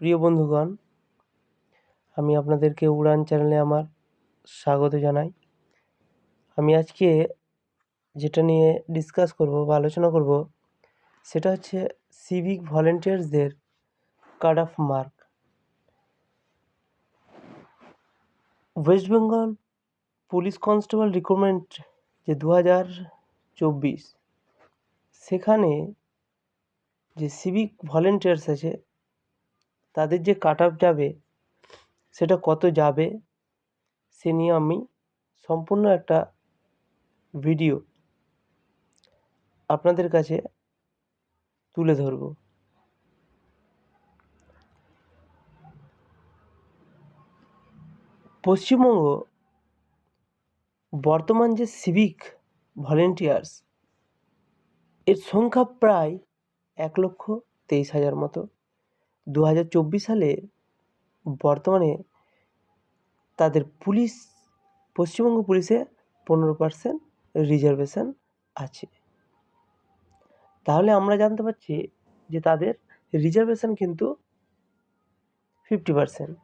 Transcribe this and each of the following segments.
প্রিয় বন্ধুগণ, আমি আপনাদেরকে উড়ান চ্যানেলে আমার স্বাগত জানাই। আমি আজকে যেটা নিয়ে ডিসকাস করব বা আলোচনা করব, সেটা হচ্ছে civic ভলেন্টিয়ার্সদের card of mark West Bengal police constable recruitment যে দু হাজার চব্বিশ, সেখানে যে সিভিক ভলেন্টিয়ার্স আছে তাদের যে কাট যাবে, সেটা কত যাবে, সে নিয়ে আমি সম্পূর্ণ একটা ভিডিও আপনাদের কাছে তুলে ধরব। পশ্চিমবঙ্গ বর্তমান যে সিভিক ভলেন্টিয়ার্স এর সংখ্যা প্রায় এক লক্ষ তেইশ হাজার মতো। দু হাজার চব্বিশ সালে বর্তমানে তাদের পুলিশ, পশ্চিমবঙ্গ পুলিশে পনেরো পার্সেন্ট রিজার্ভেশন আছে। তাহলে আমরা জানতে পারছি যে তাদের রিজার্ভেশন কিন্তু ফিফটি পার্সেন্ট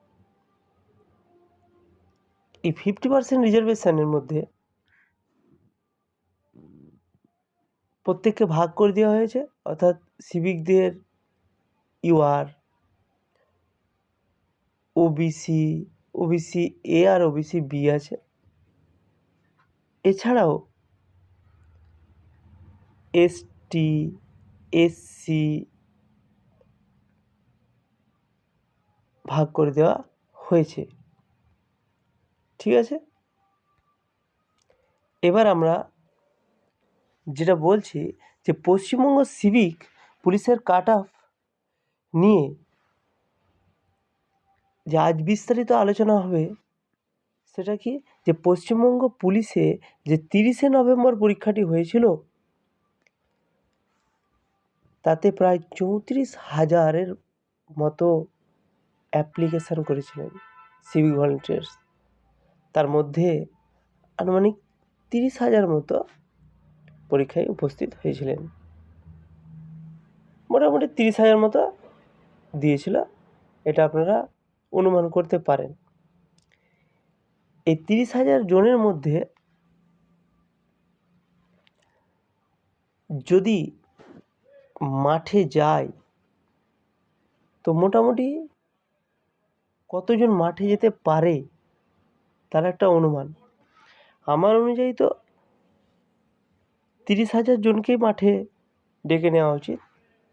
এই ফিফটি পার্সেন্ট রিজার্ভেশনের মধ্যে প্রত্যেককে ভাগ করে দেওয়া হয়েছে, অর্থাৎ সিভিকদের ইউআর ওবিসি ওবিসি এ আর ওবিসি বি আছে। এছাড়াও এসটি এসসি ভাগ করে দেওয়া হয়েছে। ঠিক আছে? এবার আমরা যেটা বলছি যে পশ্চিমবঙ্গ সিভিক পুলিশের কাট অফ নিয়ে যে আজ বিস্তারিত আলোচনা হবে, সেটা কি? যে পশ্চিমবঙ্গ পুলিশে যে তিরিশে নভেম্বর পরীক্ষাটি হয়েছিল, তাতে প্রায় চৌত্রিশ হাজারের মতো অ্যাপ্লিকেশান করেছিলেন সিভিক ভলেন্টিয়ার্স। তার মধ্যে আনুমানিক তিরিশ হাজার মতো পরীক্ষায় উপস্থিত হয়েছিলেন। মোটামুটি তিরিশ হাজার মতো দিয়েছিল। এটা আপনারা অনুমান করতে পারেন। এই তিরিশ হাজার জনের মধ্যে যদি মাঠে যায়, তো মোটামুটি কতজন মাঠে যেতে পারে তার একটা অনুমান। আমার অনুযায়ী তো তিরিশ হাজার জনকেই মাঠে ডেকে নেওয়া উচিত।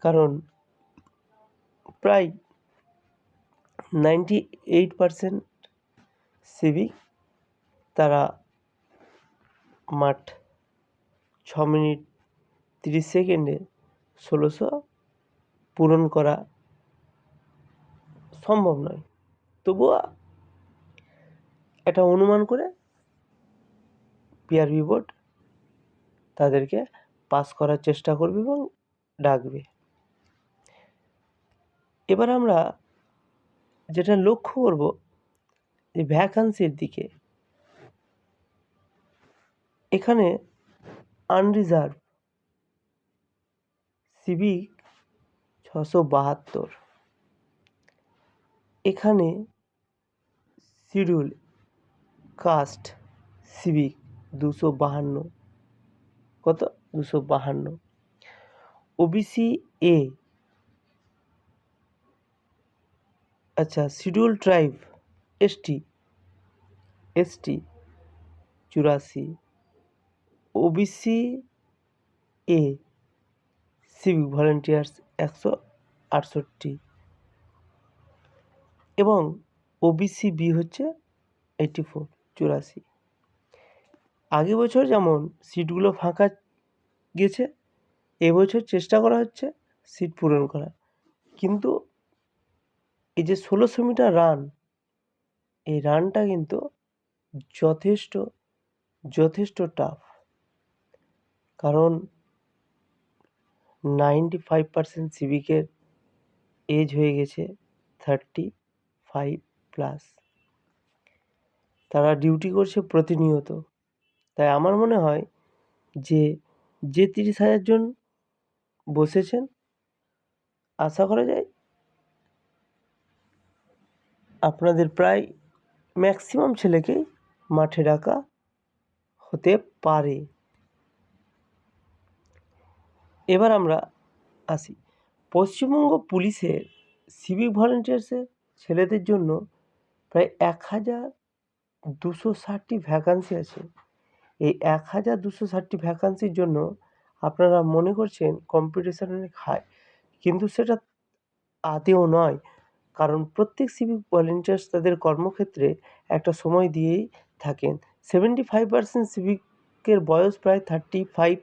কারণ প্রায় নাইনটি এইট পারসেন্ট সিভিক, তারা মাঠ ছ মিনিট তিরিশ সেকেন্ডে ষোলোশো পূরণ করা সম্ভব নয়। তবুও এটা অনুমান করে পিআরবি বোর্ড তাদেরকে পাস করার চেষ্টা করবে এবং ডাকবে। এবার আমরা যেটা লক্ষ্য করব যে ভ্যাকান্সির দিকে, এখানে আনরিজার্ভ সিভিক ছশো বাহাত্তর। এখানে শিডিউল কাস্ট সিভিক দুশো বাহান্ন। কত? দুশো বাহান্ন। ওবিসি এ আচ্ছা শিডিউল ট্রাইব, এসটি এসটি, চুরাশি, ওবিসি, এ, সিভিক ভলেন্টিয়ার্স, একশো আটষট্টি। এবং ওবিসি বি হচ্ছে এইটি ফোর, চুরাশি। আগে বছর যেমন সিটগুলো ফাঁকা গেছে, এবছর চেষ্টা করা হচ্ছে সিট পূরণ করা কিন্তু এই যে ষোলোশো মিটার রান এই রানটা কিন্তু যথেষ্ট যথেষ্ট টাফ কারণ নাইনটি ফাইভ পার্সেন্ট সিভিকের এজ হয়ে গেছে থার্টি ফাইভ প্লাস তারা ডিউটি করছে প্রতিনিয়ত। তাই আমার মনে হয় যে যে তিরিশ হাজার জন বসেছেন, আশা করা যায় আপনাদের প্রায় ম্যাক্সিমাম ছেলেকেই মাঠে ডাকা হতে পারে। এবার আমরা আসি। পশ্চিমবঙ্গ পুলিশের সিভিক ভলেন্টিয়ার্সের ছেলেদের জন্য প্রায় এক হাজার দুশো ষাটটি ভ্যাকান্সি আছে। এই এক হাজার দুশো ষাটটি ভ্যাকান্সির জন্য আপনারা মনে করছেন কম্পিটিশান অনেক হাই কিন্তু সেটা আদেও নয়। কারণ প্রত্যেক সিভিক ভলেন্টিয়ার্স তাদের কর্মক্ষেত্রে একটা সময় দিয়েই থাকেন। সেভেন্টি ফাইভ পার্সেন্ট সিভিকের বয়স প্রায় থার্টি ফাইভ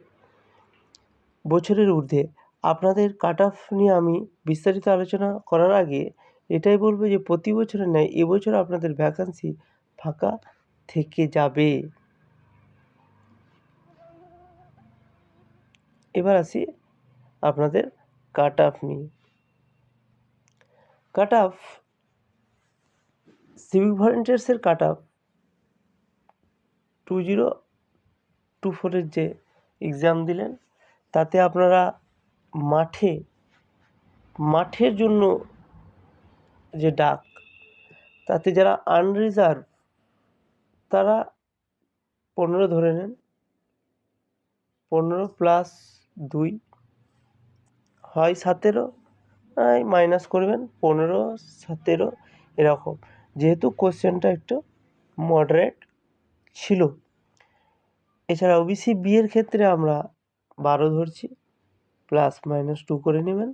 বছরের ঊর্ধ্বে। আপনাদের কাট অফ নিয়ে আমি বিস্তারিত আলোচনা করার আগে এটাই বলব যে প্রতি বছরের ন্যায় এবছর আপনাদের ভ্যাকান্সি ফাঁকা থেকে যাবে। এবার আসি আপনাদের কাট অফ নিয়ে। Cut off civic ভলেন্টিয়ার্সের cut off two zero two ফোরের যে এক্সাম দিলেন, তাতে আপনারা মাঠে, মাঠের জন্য যে ডাক, তাতে যারা আনরিজার্ভ তারা পনেরো ধরে নেন। পনেরো প্লাস দুই হয় সতেরো মাইনাস করবেন, পনেরো, সতেরো, এরকম। যেহেতু কোশ্চেনটা একটু মডারেট ছিল। এছাড়া ওবিসি বিয়ের ক্ষেত্রে আমরা বারো ধরছি প্লাস মাইনাস টু করে নেবেন।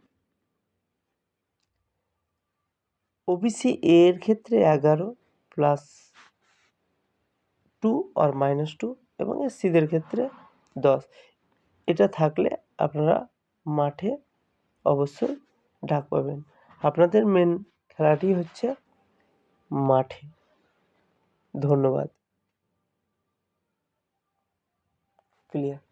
ওবিসি এর ক্ষেত্রে এগারো প্লাস টু আর মাইনাস টু এবং এসসিদের ক্ষেত্রে দশ। এটা থাকলে আপনারা মাঠে অবশ্যই ডাক পাবেন। আপনাদের মেন খেলাটি হচ্ছে মাঠে। ধন্যবাদ। ক্লিয়ার